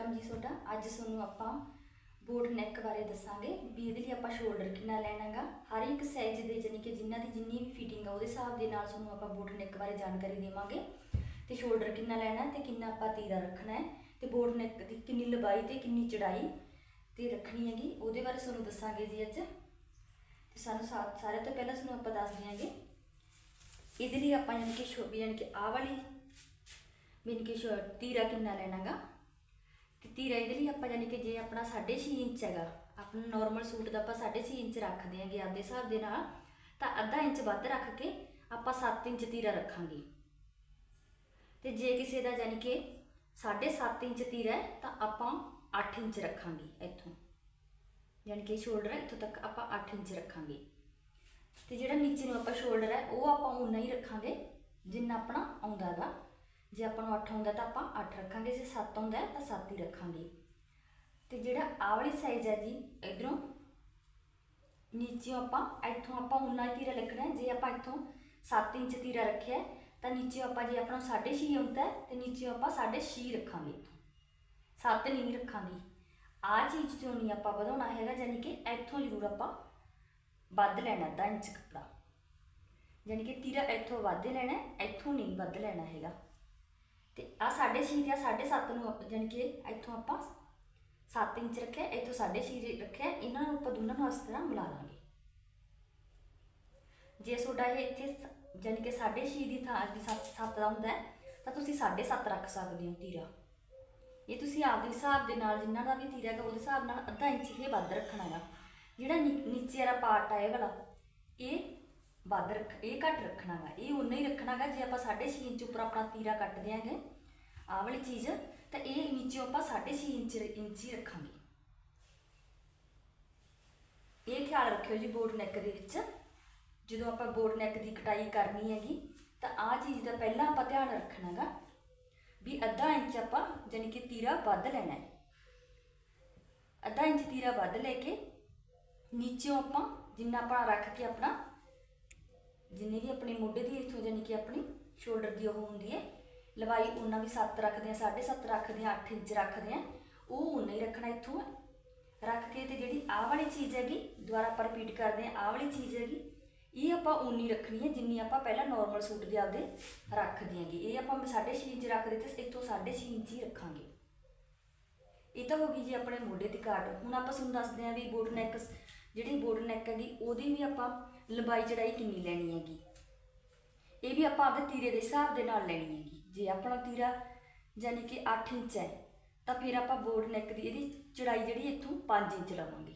Welcome ਜੀ ਤੁਹਾਡਾ। ਅੱਜ ਤੁਹਾਨੂੰ ਆਪਾਂ ਬੋਟ ਨੈਕ ਬਾਰੇ ਦੱਸਾਂਗੇ। ਵੀ ਇਹਦੇ ਲਈ ਆਪਾਂ ਸ਼ੋਲਡਰ ਕਿੰਨਾ ਲੈਣਾਗਾ। ਹਰ ਇੱਕ ਸਾਈਜ਼ ਦੇ ਜਾਨੀ ਕਿ ਜਿੰਨਾ ਦੀ ਜਿੰਨੀ ਵੀ ਫਿਟਿੰਗ ਆ, ਉਹਦੇ ਹਿਸਾਬ ਦੇ ਨਾਲ ਤੁਹਾਨੂੰ ਆਪਾਂ ਬੋਟ ਨੈਕ ਬਾਰੇ ਜਾਣਕਾਰੀ ਦੇਵਾਂਗੇ। ਤੇ ਸ਼ੋਲਡਰ ਕਿੰਨਾ ਲੈਣਾ ਤੇ ਕਿੰਨਾ ਆਪਾਂ ਤੀਰਾ ਰੱਖਣਾ ਹੈ। ਤੇ ਬੋਟ ਨੈਕ ਦੀ ਕਿੰਨੀ ਲੰਬਾਈ ਤੇ ਕਿੰਨੀ ਚੜਾਈ ਤੇ ਰੱਖਣੀ ਹੈਗੀ, ਉਹਦੇ ਬਾਰੇ ਤੁਹਾਨੂੰ ਦੱਸਾਂਗੇ ਜੀ ਅੱਜ। ਤੇ ਸਾਨੂੰ ਸਾ- ਸਾਰਿਆਂ ਤੋਂ ਪਹਿਲਾਂ ਤੁਹਾਨੂੰ ਆਪਾਂ ਦੱਸ ਦਿਆਂਗੇ। ਇਹਦੇ ਲਈ ਆਪਾਂ ਯਾਨੀ ਕਿ ਸ਼ੋ ਯਾਨੀ ਕਿ ਆਹ ਵਾਲੀ ਯਾਨੀ ਕਿ ਸ਼ੋ, ਤੀਰਾ ਕਿੰਨਾ ਲੈਣਾਗਾ। ਤੇ ਤੀਰਾ ਇਹਦੇ ਲਈ ਆਪਾਂ ਯਾਨੀ ਕਿ ਜੇ ਆਪਣਾ 6.5 ਇੰਚ ਹੈਗਾ ਆਪਣਾ ਨਾਰਮਲ ਸੂਟ ਦਾ ਆਪਾਂ 6.5 ਇੰਚ ਰੱਖਦੇ ਆਂਗੇ ਆਪਦੇ ਹਿਸਾਬ ਦੇ ਨਾਲ, ਤਾਂ ਅੱਧਾ ਇੰਚ ਵੱਧ ਰੱਖ ਕੇ ਆਪਾਂ 7 ਇੰਚ ਧੀਰਾ ਰੱਖਾਂਗੇ। ਤੇ ਜੇ ਕਿਸੇ ਦਾ ਯਾਨੀ ਕਿ 7.5 ਇੰਚ ਧੀਰਾ ਹੈ, ਤਾਂ ਆਪਾਂ 8 ਇੰਚ ਰੱਖਾਂਗੇ ਇੱਥੋਂ। ਯਾਨੀ ਕਿ ਸ਼ੋਲਡਰ ਇੱਥੋਂ ਤੱਕ ਆਪਾਂ 8 ਇੰਚ ਰੱਖਾਂਗੇ। ਤੇ ਜਿਹੜਾ ਨੀਚੇ ਨੂੰ ਆਪਾਂ ਸ਼ੋਲਡਰ ਹੈ, ਉਹ ਆਪਾਂ ਉਨਾ ਹੀ ਰੱਖਾਂਗੇ, ਜਿੰਨਾ ਆਪਣਾ ਆਉਂਦਾ ਹੈਗਾ। ਜੇ ਆਪਾਂ ਨੂੰ 8 ਆਉਂਦਾ ਤਾਂ ਆਪਾਂ 8 ਰੱਖਾਂਗੇ ਜੇ 7 ਆਉਂਦਾ ਤਾਂ 7 ਹੀ ਰੱਖਾਂਗੇ। ਤੇ ਜਿਹੜਾ ਆਹ ਵਾਲੀ ਸਾਈਜ਼ ਹੈ ਜੀ ਇਧਰੋਂ ਨੀਚੇ ਆਪਾਂ ਇੱਥੋਂ ਆਪਾਂ ਉਨਾ ਹੀ ਤੀਰਾ ਰੱਖਣਾ ਜੇ ਆਪਾਂ ਇੱਥੋਂ 7 ਇੰਚ ਤੀਰਾ ਰੱਖਿਆ ਤਾਂ ਨੀਚੇ ਆਪਾਂ ਜੇ ਆਪਣਾ 6.5 ਆਉਂਦਾ ਹੈ, ਤੇ ਨੀਚੇ ਆਪਾਂ 6.5 ਰੱਖਾਂਗੇ ਇੱਥੋਂ। 7 ਨਹੀਂ ਰੱਖਾਂਗੇ। ਆਹ ਚੀਜ਼ ਤੋਂ ਨਹੀਂ ਆਪਾਂ ਵਧਾਉਣਾ ਹੈਗਾ ਯਾਨੀ ਕਿ ਇੱਥੋਂ ਜ਼ਰੂਰ ਆਪਾਂ ਵੱਧ ਲੈਣਾ ਅੱਧਾ ਇੰਚ ਕੱਪੜਾ। ਯਾਨੀ ਕਿ ਤੀਰਾ ਇੱਥੋਂ ਵੱਧ ਲੈਣਾ ਇੱਥੋਂ ਨਹੀਂ ਵੱਧ ਲੈਣਾ ਹੈਗਾ। ਤੇ ਆ 6.5 ਤੇ ਆ 7.5 ਨੂੰ ਆਪਾਂ ਯਾਨੀ ਕਿ ਇੱਥੋਂ ਆਪਾਂ 7 ਇੰਚ ਰੱਖਿਆ, ਇੱਥੋਂ 6.5 ਰੱਖਿਆ, ਇਹਨਾਂ ਨੂੰ ਆਪਾਂ ਦੋਨਾਂ ਨੂੰ ਇਸ ਤਰ੍ਹਾਂ ਮਿਲਾ ਲਾਂਗੇ। ਜੇ ਤੁਹਾਡਾ ਇਹ ਇੱਥੇ ਸ- ਯਾਨੀ ਕਿ 6.5 ਦੀ ਥਾਂ, ਦੀ 7 ਦਾ ਹੁੰਦਾ ਤਾਂ ਤੁਸੀਂ 7.5 ਰੱਖ ਸਕਦੇ ਹੋ ਤੀਰਾ। ਇਹ ਤੁਸੀਂ ਆਪਦੇ ਹਿਸਾਬ ਦੇ ਨਾਲ, ਜਿੰਨਾ ਦਾ ਵੀ ਤੀਰਾ ਹੈਗਾ, ਉਹਦੇ ਹਿਸਾਬ ਨਾਲ ਅੱਧਾ ਇੰਚ ਹੀ ਵੱਧ ਰੱਖਣਾ ਹੈ ਜਿਹੜਾ ਨੀ- ਨੀਚੇ ਵਾਲਾ ਪਾਰਟ ਆ ਇਹ ਵਾਲਾ, ਇਹ ਵੱਧ ਰੱਖ, ਇਹ ਘੱਟ ਰੱਖਣਾ ਗਾ ਇਹ ਉਨਾ ਹੀ ਰੱਖਣਾ ਗਾ ਜੇ ਆਪਾਂ 6.5 ਇੰਚ ਉੱਪਰ ਆਪਣਾ ਤੀਰਾ ਕੱਟ ਦਿਆਂਗੇ, ਆਹ ਵਾਲੀ ਚੀਜ਼, ਤਾਂ ਇਹ ਨੀਚੇ ਆਪਾਂ 6.5 ਇੰਚ ਇੰਚ ਹੀ ਰੱਖਾਂਗੇ। ਇਹ ਖਿਆਲ ਰੱਖਿਓ ਜੀ ਬੋਟ ਨੈਕ ਦੇ ਵਿੱਚ। ਜਦੋਂ ਆਪਾਂ ਬੋਟ ਨੈਕ ਦੀ ਕਟਾਈ ਕਰਨੀ ਹੈਗੀ, ਤਾਂ ਆਹ ਚੀਜ਼ ਦਾ ਪਹਿਲਾਂ ਆਪਾਂ ਧਿਆਨ ਰੱਖਣਾ ਹੈਗਾ ਵੀ ਅੱਧਾ ਇੰਚ ਆਪਾਂ ਜਾਨੀ ਕਿ ਤੀਰਾ ਵੱਧ ਲੈਣਾ ਹੈ। ਅੱਧਾ ਇੰਚ ਤੀਰਾ ਵੱਧ ਲੈ ਕੇ ਨੀਚੇੋਂ ਆਪਾਂ ਜਿੰਨਾ ਆਪਾਂ ਰੱਖ ਕੇ ਆਪਣਾ ਜਿੰਨੀ ਵੀ ਆਪਣੇ ਮੋਢੇ ਦੀ ਇੱਥੋਂ ਜਾਨੀ ਕਿ ਆਪਣੀ ਸ਼ੋਲਡਰ ਦੀ ਉਹ ਹੁੰਦੀ ਹੈ, ਲਵਾਈ ਉਹਨਾਂ ਵੀ 7 ਰੱਖਦੇ ਆ 7.5 ਰੱਖਦੇ ਆ 8 ਇੰਚ ਰੱਖਦੇ ਆ ਉਹ ਉਨਾ ਹੀ ਰੱਖਣਾ ਇੱਥੋਂ ਰੱਖ ਕੇ ਤੇ ਜਿਹੜੀ ਆਹ ਵਾਲੀ ਚੀਜ਼ ਹੈਗੀ, ਦੁਬਾਰਾ ਆਪਾਂ ਰਿਪੀਟ ਕਰਦੇ ਆ ਆਹ ਵਾਲੀ ਚੀਜ਼ ਹੈਗੀ, ਇਹ ਆਪਾਂ ਉਨੀ ਰੱਖਣੀ ਹੈ ਜਿੰਨੀ ਆਪਾਂ ਪਹਿਲਾਂ ਨਾਰਮਲ ਸੂਟ ਦੇ ਆਪਦੇ ਰੱਖਦੇ ਦਿਆਂਗੇ। ਇਹ ਆਪਾਂ 6.5 ਇੰਚ ਰੱਖਦੇ ਤੇ ਇੱਥੋਂ 6.5 ਇੰਚ ਹੀ ਰੱਖਾਂਗੇ। ਇਹ ਤਾਂ ਹੋ ਗਈ ਜੀ ਆਪਣੇ ਮੋਢੇ ਦੀ ਕਾਟ ਹੁਣ ਆਪਾਂ ਤੁਹਾਨੂੰ ਦੱਸਦੇ ਹਾਂ ਵੀ ਬੋਟ ਨੈਕ ਜਿਹੜੀ ਬੋਟ ਨੈਕ ਹੈਗੀ, ਉਹਦੀ ਵੀ ਆਪਾਂ ਲੰਬਾਈ ਚੜਾਈ ਕਿੰਨੀ ਲੈਣੀ ਹੈਗੀ? ਇਹ ਵੀ ਆਪਾਂ ਆਪਦੇ ਤੀਰੇ ਦੇ ਹਿਸਾਬ ਦੇ ਨਾਲ ਲੈਣੀ ਹੈਗੀ। ਜੇ ਆਪਣਾ ਤੀਰਾ ਯਾਨੀ ਕਿ 8 ਇੰਚ ਹੈ, ਤਾਂ ਫਿਰ ਆਪਾਂ ਬੋਟ ਨੈਕ ਦੀ ਇਹਦੀ ਚੜਾਈ ਜਿਹੜੀ ਇੱਥੋਂ 5 ਇੰਚ ਲਵਾਂਗੇ।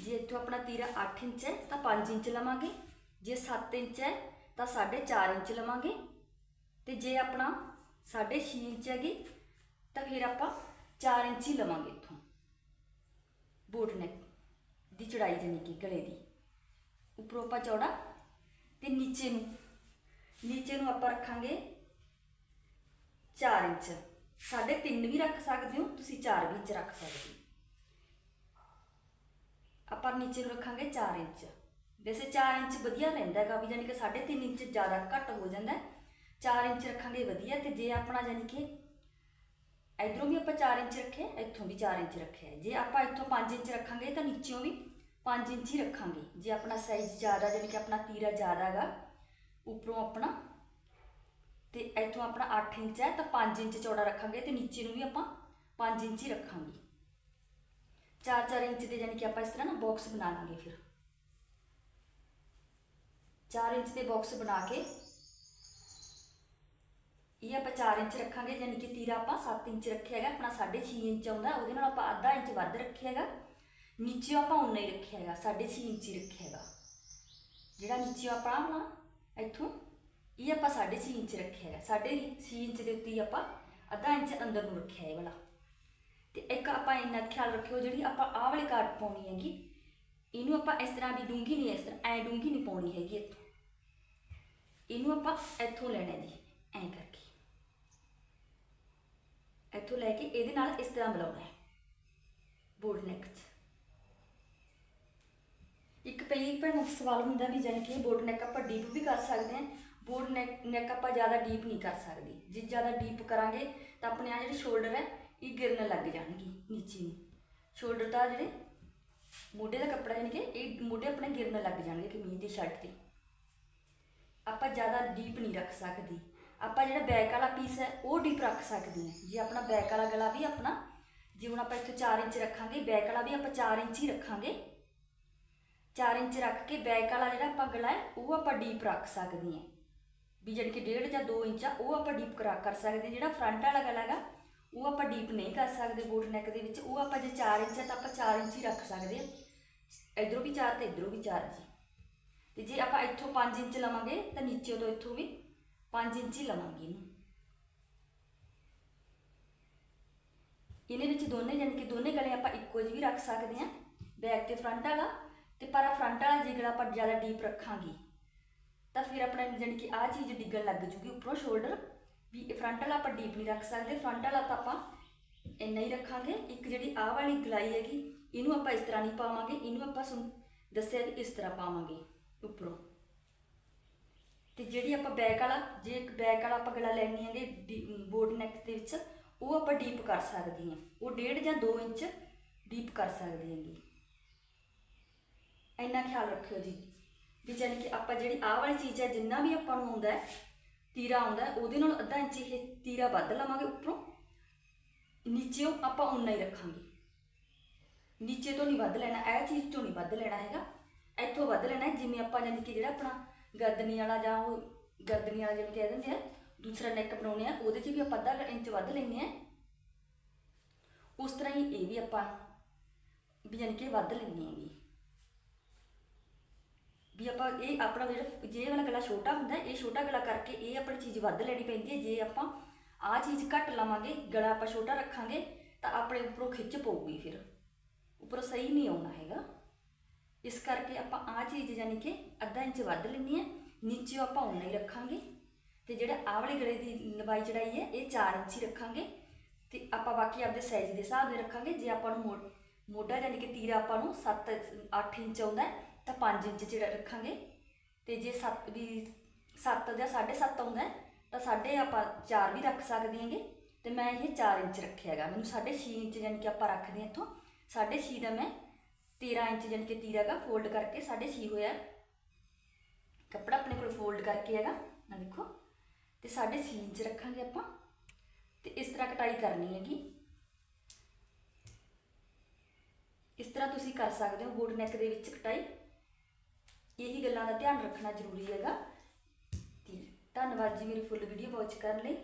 ਜੇ ਇੱਥੋਂ ਆਪਣਾ ਤੀਰਾ 8 ਇੰਚ ਹੈ, ਤਾਂ 5 ਇੰਚ ਲਵਾਂਗੇ। ਜੇ 7 ਇੰਚ ਹੈ, ਤਾਂ 4.5 ਇੰਚ ਲਵਾਂਗੇ। ਤੇ ਜੇ ਆਪਣਾ 6.5 ਇੰਚ ਹੈਗੀ, ਤਾਂ ਫਿਰ ਆਪਾਂ 4 ਇੰਚ ਹੀ ਲਵਾਂਗੇ ਇੱਥੋਂ। ਬੋਟ ਨੈਕ ਦੀ ਚੜਾਈ ਜਾਨੀ ਕਿ ਗਲੇ ਦੀ। ਉੱਪਰੋਂ ਆਪਾਂ ਚੌੜਾ ਤੇ ਨੀਚੇ ਨੂੰ। ਨੀਚੇ ਨੂੰ ਆਪਾਂ ਰੱਖਾਂਗੇ 4 ਇੰਚ। ਸਾਢੇ ਤਿੰਨ ਵੀ ਰੱਖ ਸਕਦੇ ਹੋ, ਤੁਸੀਂ 4 ਵੀ ਇੰਚ ਰੱਖ ਸਕਦੇ ਹੋ। ਆਪਾਂ ਨੀਚੇ ਨੂੰ ਰੱਖਾਂਗੇ 4 ਇੰਚ। ਵੈਸੇ 4 ਇੰਚ ਵਧੀਆ ਰਹਿੰਦਾ ਹੈਗਾ ਵੀ ਯਾਨੀ ਕਿ 3.5 ਇੰਚ ਜ਼ਿਆਦਾ ਘੱਟ ਹੋ ਜਾਂਦਾ ਹੈ। 4 ਇੰਚ ਰੱਖਾਂਗੇ ਵਧੀਆ ਤੇ ਜੇ ਆਪਣਾ ਯਾਨੀ ਕਿ ਇਧਰੋਂ ਵੀ ਆਪਾਂ 4 ਇੰਚ ਰੱਖਿਆ ਇੱਥੋਂ ਵੀ 4 ਇੰਚ ਰੱਖਿਆ ਜੇ ਆਪਾਂ ਇੱਥੋਂ 5 ਇੰਚ ਰੱਖਾਂਗੇ ਤਾਂ ਨੀਚੋਂ ਵੀ 5 ਇੰਚ ਹੀ ਰੱਖਾਂਗੇ। ਜੇ ਆਪਣਾ ਸਾਈਜ਼ ਜ਼ਿਆਦਾ ਯਾਨੀ ਕਿ ਆਪਣਾ ਤੀਰਾ ਜ਼ਿਆਦਾ ਹੈਗਾ ਉੱਪਰੋਂ ਆਪਣਾ, ਤੇ ਇੱਥੋਂ ਆਪਣਾ 8 ਇੰਚ ਹੈ, ਤਾਂ 5 ਇੰਚ ਚੌੜਾ ਰੱਖਾਂਗੇ ਤੇ ਨੀਚੇ ਨੂੰ ਵੀ ਆਪਾਂ 5 ਇੰਚ ਹੀ ਰੱਖਾਂਗੇ। 4-4 ਇੰਚ ਦੇ ਯਾਨੀ ਕਿ ਆਪਾਂ ਇਸ ਤਰ੍ਹਾਂ ਨਾ ਬਾਕਸ ਬਣਾ ਲਾਂਗੇ ਫਿਰ। 4 ਇੰਚ ਦੇ ਬਾਕਸ ਬਣਾ ਕੇ ਇਹ ਆਪਾਂ 4 ਇੰਚ ਰੱਖਾਂਗੇ, ਯਾਨੀ ਕਿ ਤੀਰਾ ਆਪਾਂ 7 ਇੰਚ ਰੱਖਿਆ ਹੈਗਾ, ਆਪਣਾ 6.5 ਇੰਚ ਆਉਂਦਾ, ਉਹਦੇ ਨਾਲ ਆਪਾਂ ਅੱਧਾ ਇੰਚ ਵੱਧ ਰੱਖਿਆ ਹੈਗਾ। ਨੀਚੇ ਆਪਾਂ ਉਨਾ ਹੀ ਰੱਖਿਆ ਹੈਗਾ 6.5 ਇੰਚ ਹੀ ਰੱਖਿਆ ਹੈਗਾ। ਜਿਹੜਾ ਨੀਚੇ ਆਪਾਂ ਨਾ ਇੱਥੋਂ, ਇਹ ਆਪਾਂ 6.5 ਇੰਚ ਰੱਖਿਆ ਹੈਗਾ। 6.5 ਇੰਚ ਦੇ ਉੱਤੇ ਹੀ ਆਪਾਂ ਅੱਧਾ ਇੰਚ ਅੰਦਰ ਨੂੰ ਰੱਖਿਆ ਹੈ ਵਾਲਾ। ਤੇ ਇੱਕ ਆਪਾਂ ਇੰਨਾ ਖਿਆਲ ਰੱਖਿਓ, ਜਿਹੜੀ ਆਪਾਂ ਆਹ ਵਾਲੀ ਕਾਟ ਪਾਉਣੀ ਹੈਗੀ, ਇਹਨੂੰ ਆਪਾਂ ਇਸ ਤਰ੍ਹਾਂ ਦੀ ਡੂੰਗੀ ਨਹੀਂ, ਇਸ ਤਰ੍ਹਾਂ ਐ ਡੂੰਗੀ ਨਹੀਂ ਪਾਉਣੀ ਹੈਗੀ ਇੱਥੋਂ। ਇਹਨੂੰ ਆਪਾਂ ਇੱਥੋਂ ਲੈਣਾ ਜੀ, ਐ ਕਰ ਇੱਥੋਂ ਲੈ ਕੇ ਇਹਦੇ ਨਾਲ ਇਸ ਤਰ੍ਹਾਂ ਮਿਲਾਉਣਾ ਹੈ। ਬੋਰਡ ਨੈਕ 'ਚ। ਇੱਕ ਕਈ ਭੈਣਾਂ ਦਾ ਸਵਾਲ ਹੁੰਦਾ ਵੀ ਜਾਨੀ ਕਿ ਬੋਰਡ ਨੈਕ ਆਪਾਂ ਡੀਪ ਵੀ ਕਰ ਸਕਦੇ ਹਾਂ, ਬੋਰਡ ਨੈਕ ਨੈਕ ਆਪਾਂ ਜ਼ਿਆਦਾ ਡੀਪ ਨਹੀਂ ਕਰ ਸਕਦੇ। ਜੇ ਜ਼ਿਆਦਾ ਡੀਪ ਕਰਾਂਗੇ ਤਾਂ ਆਪਣੇ ਆ ਜਿਹੜੇ ਸ਼ੋਲਡਰ ਹੈ, ਇਹ ਗਿਰਨ ਲੱਗ ਜਾਣਗੇ ਨੀਚੇ ਨੂੰ। ਸ਼ੋਲਡਰ ਤਾਂ ਜਿਹੜੇ ਮੋਢੇ ਦਾ ਕੱਪੜਾ ਯਾਨੀ ਕਿ ਇਹ ਮੋਢੇ ਆਪਣੇ ਗਿਰਨ ਲੱਗ ਜਾਣਗੇ ਕਮੀਜ਼ ਦੀ ਸ਼ਰਟ ਤੇ। ਆਪਾਂ ਜ਼ਿਆਦਾ ਡੀਪ ਨਹੀਂ ਰੱਖ ਸਕਦੇ। ਆਪਾਂ ਜਿਹੜਾ ਬੈਕ ਵਾਲਾ ਪੀਸ ਹੈ, ਉਹ ਡੀਪ ਰੱਖ ਸਕਦੇ ਹਾਂ। ਜੇ ਆਪਣਾ ਬੈਕ ਵਾਲਾ ਗਲਾ ਵੀ ਆਪਣਾ, ਜੇ ਹੁਣ ਆਪਾਂ ਇੱਥੇ 4 ਇੰਚ ਰੱਖਾਂਗੇ ਬੈਕ ਵਾਲਾ ਵੀ ਆਪਾਂ 4 ਇੰਚ ਹੀ ਰੱਖਾਂਗੇ। 4 ਇੰਚ ਰੱਖ ਕੇ ਬੈਕ ਵਾਲਾ ਜਿਹੜਾ ਆਪਾਂ ਗਲਾ ਹੈ, ਉਹ ਆਪਾਂ ਡੀਪ ਰੱਖ ਸਕਦੇ ਹਾਂ। ਵੀ ਜਿਹੜੀ ਕਿ 1.5 ਜਾਂ 2 ਇੰਚ ਆ, ਉਹ ਆਪਾਂ ਡੀਪ ਕਰਾ ਕਰ ਸਕਦੇ ਹਾਂ। ਜਿਹੜਾ ਫਰੰਟ ਵਾਲਾ ਗਲਾ ਹੈਗਾ, ਉਹ ਆਪਾਂ ਡੀਪ ਨਹੀਂ ਕਰ ਸਕਦੇ ਬੋਟ ਨੈਕ ਦੇ ਵਿੱਚ। ਉਹ ਆਪਾਂ ਜੇ 4 ਇੰਚ ਆ, ਤਾਂ ਆਪਾਂ 4 ਇੰਚ ਹੀ ਰੱਖ ਸਕਦੇ ਹਾਂ। ਇਧਰੋਂ ਵੀ 4 ਤੇ ਇਧਰੋਂ ਵੀ 4 ਜੀ। ਤੇ ਜੇ ਆਪਾਂ ਇੱਥੋਂ 5 ਇੰਚ ਲਵਾਂਗੇ, ਤਾਂ ਨੀਚੇ ਤੋਂ ਇੱਥੋਂ ਵੀ 5 ਇੰਚੀ ਹੀ ਲਵਾਂਗੇ ਇਹਨੂੰ। ਇਹਦੇ ਵਿੱਚ ਦੋਨੇ, ਜਾਣੀ ਕਿ ਦੋਨੇ ਗਲੇ ਆਪਾਂ ਇੱਕੋ ਜਿਹੇ ਵੀ ਰੱਖ ਸਕਦੇ ਹਾਂ। ਬੈਕ ਤੇ ਫਰੰਟ ਵਾਲਾ ਤੇ ਪਰ ਫਰੰਟ ਵਾਲਾ ਜੇ ਗਲਾ ਆਪਾਂ ਜ਼ਿਆਦਾ ਡੀਪ ਰੱਖਾਂਗੇ, ਤਾਂ ਫਿਰ ਆਪਣਾ ਜਾਣੀ ਕਿ ਆਹ ਚੀਜ਼ ਡਿੱਗਣ ਲੱਗ ਜੂਗੀ ਉੱਪਰੋਂ ਸ਼ੋਲਡਰ ਵੀ ਇਹ ਫਰੰਟ ਵਾਲਾ ਆਪਾਂ ਡੀਪ ਨਹੀਂ ਰੱਖ ਸਕਦੇ ਫਰੰਟ ਵਾਲਾ ਤਾਂ ਆਪਾਂ ਇੰਨਾ ਹੀ ਰੱਖਾਂਗੇ। ਇੱਕ ਜਿਹੜੀ ਆਹ ਵਾਲੀ ਗਲਾਈ ਹੈਗੀ, ਇਹਨੂੰ ਆਪਾਂ ਇਸ ਤਰ੍ਹਾਂ ਨਹੀਂ ਪਾਵਾਂਗੇ, ਇਹਨੂੰ ਆਪਾਂ ਸੁਣ ਦੱਸਿਆ ਕਿ ਇਸ ਤਰ੍ਹਾਂ ਪਾਵਾਂਗੇ ਉੱਪਰੋਂ। ਤੇ ਜਿਹੜੀ ਆਪਾਂ ਬੈਕ ਵਾਲਾ ਜੇ ਇੱਕ ਬੈਕ ਵਾਲਾ ਆਪਾਂ ਗਲਾ ਲੈਣੀ ਹੈਗੇ ਬੋਰਡ ਨੈਕ ਦੇ ਵਿੱਚ ਉਹ ਆਪਾਂ ਡੀਪ ਕਰ ਸਕਦੇ ਹਾਂ। ਉਹ 1.5 ਜਾਂ 2 ਇੰਚ ਡੀਪ ਕਰ ਸਕਦੇ ਹਾਂਗੇ। ਇੰਨਾ ਖਿਆਲ ਰੱਖਿਓ ਜੀ। ਵੀ ਜਾਣੀ ਕਿ ਆਪਾਂ ਜਿਹੜੀ ਆਹ ਵਾਲੀ ਚੀਜ਼ ਹੈ ਜਿੰਨਾ ਵੀ ਆਪਾਂ ਨੂੰ ਆਉਂਦਾ ਹੈ ਤੀਰਾ ਆਉਂਦਾ ਹੈ, ਉਹਦੇ ਨਾਲ ਅੱਧਾ ਇੰਚ ਇਹ ਤੀਰਾ ਵੱਧ ਲਵਾਂਗੇ ਉੱਪਰੋਂ। ਨੀਚੇੋਂ ਆਪਾਂ ਉਨਾ ਹੀ ਰੱਖਾਂਗੇ। ਨੀਚੇ ਤੋਂ ਨਹੀਂ ਵੱਧ ਲੈਣਾ ਇਹ ਚੀਜ਼ ਤੋਂ ਨਹੀਂ ਵੱਧ ਲੈਣਾ ਹੈਗਾ। ਇੱਥੋਂ ਵੱਧ ਲੈਣਾ ਜਿਵੇਂ ਆਪਾਂ ਜਾਣੀ ਕਿ ਜਿਹੜਾ ਆਪਣਾ ਗਰਦਨੀ ਵਾਲਾ ਜਾਂ ਉਹ ਗਰਦਨੀ ਵਾਲਾ ਜਿਵੇਂ ਕਹਿ ਦਿੰਦੇ ਆ, ਦੂਸਰਾ ਨੈਕ ਬਣਾਉਣੇ ਆ, ਉਹਦੇ 'ਚ ਵੀ ਆਪਾਂ ਅੱਧਾ ਇੰਚ ਵੱਧ ਲੈਂਦੇ ਆ। ਉਸ ਤਰ੍ਹਾਂ ਹੀ ਇਹ ਵੀ ਆਪਾਂ ਵੀ ਜਾਣੀ ਕਿ ਵੱਧ ਲੈਂਦੇ ਹੈਗੇ ਵੀ। ਆਪਾਂ ਇਹ ਆਪਣਾ ਜਿਹੜਾ, ਜੇ ਵਾਲਾ ਗਲਾ ਛੋਟਾ ਹੁੰਦਾ, ਇਹ ਛੋਟਾ ਗਲਾ ਕਰਕੇ ਇਹ ਆਪਣੀ ਚੀਜ਼ ਵੱਧ ਲੈਣੀ ਪੈਂਦੀ ਹੈ ਜੇ ਆਪਾਂ ਆਹ ਚੀਜ਼ ਘੱਟ ਲਵਾਂਗੇ, ਗਲਾ ਆਪਾਂ ਛੋਟਾ ਰੱਖਾਂਗੇ, ਤਾਂ ਆਪਣੇ ਉੱਪਰੋਂ ਖਿੱਚ ਪਊਗੀ ਫਿਰ। ਉੱਪਰੋਂ ਸਹੀ ਨਹੀਂ ਆਉਣਾ ਹੈਗਾ। ਇਸ ਕਰਕੇ ਆਪਾਂ ਆਹ ਚੀਜ਼ ਯਾਨੀ ਕਿ ਅੱਧਾ ਇੰਚ ਵੱਧ ਲੈਣੀ ਹੈ, ਨੀਚੇ ਆਪਾਂ ਉਨਾ ਹੀ ਰੱਖਾਂਗੇ। ਤੇ ਜਿਹੜਾ ਆਹ ਵਾਲੇ ਗਲੇ ਦੀ ਲੰਬਾਈ ਚੜਾਈ ਹੈ, ਇਹ 4 ਇੰਚ ਹੀ ਰੱਖਾਂਗੇ। ਤੇ ਆਪਾਂ ਬਾਕੀ ਆਪਦੇ ਸਾਈਜ਼ ਦੇ ਹਿਸਾਬ ਨਾਲ ਰੱਖਾਂਗੇ। ਜੇ ਆਪਾਂ ਨੂੰ ਮੋ- ਮੋਢਾ ਯਾਨੀ ਕਿ ਤੀਰਾ ਆਪਾਂ ਨੂੰ 7 8 ਇੰਚ ਆਉਂਦਾ ਤਾਂ 5 ਇੰਚ ਜਿਹੜਾ ਰੱਖਾਂਗੇ। ਤੇ ਜੇ 7 ਵੀ 7 ਜਾਂ 7.5 ਆਉਂਦਾ ਤਾਂ ਸਾਢੇ ਆਪਾਂ 4 ਵੀ ਰੱਖ ਸਕਦੇ ਹਾਂਗੇ। ਤੇ ਮੈਂ ਇਹ 4 ਇੰਚ ਰੱਖਿਆ ਹੈਗਾ। ਮੈਨੂੰ 6.5 ਇੰਚ ਯਾਨੀ ਕਿ ਆਪਾਂ ਰੱਖਦੇ ਹਾਂ ਇੱਥੋਂ। 6.5 ਦਾ ਮੈਂ 13 ਇੰਚ ਯਾਨੀ ਕਿ ਤੀਰਾ ਦਾ ਫੋਲਡ ਕਰਕੇ 6.5 ਹੋਇਆ ਕੱਪੜਾ ਆਪਣੇ ਕੋਲ ਫੋਲਡ ਕਰਕੇ ਹੈਗਾ ਨਾ ਦੇਖੋ। ਤੇ 6.5 ਇੰਚ ਰੱਖਾਂਗੇ ਆਪਾਂ। ਤੇ ਇਸ ਤਰ੍ਹਾਂ ਕਟਾਈ ਕਰਨੀ ਹੈਗੀ। ਇਸ ਤਰ੍ਹਾਂ ਤੁਸੀਂ ਕਰ ਸਕਦੇ ਹੋ ਬੋਟ ਨੈਕ ਦੇ ਵਿੱਚ ਕਟਾਈ। ਇਹੀ ਗੱਲਾਂ ਦਾ ਧਿਆਨ ਰੱਖਣਾ ਜ਼ਰੂਰੀ ਹੈਗਾ। ਧੰਨਵਾਦ ਜੀ ਮੇਰੀ ਫੁੱਲ ਵੀਡੀਓ ਵਾਚ ਕਰਨ ਲਈ।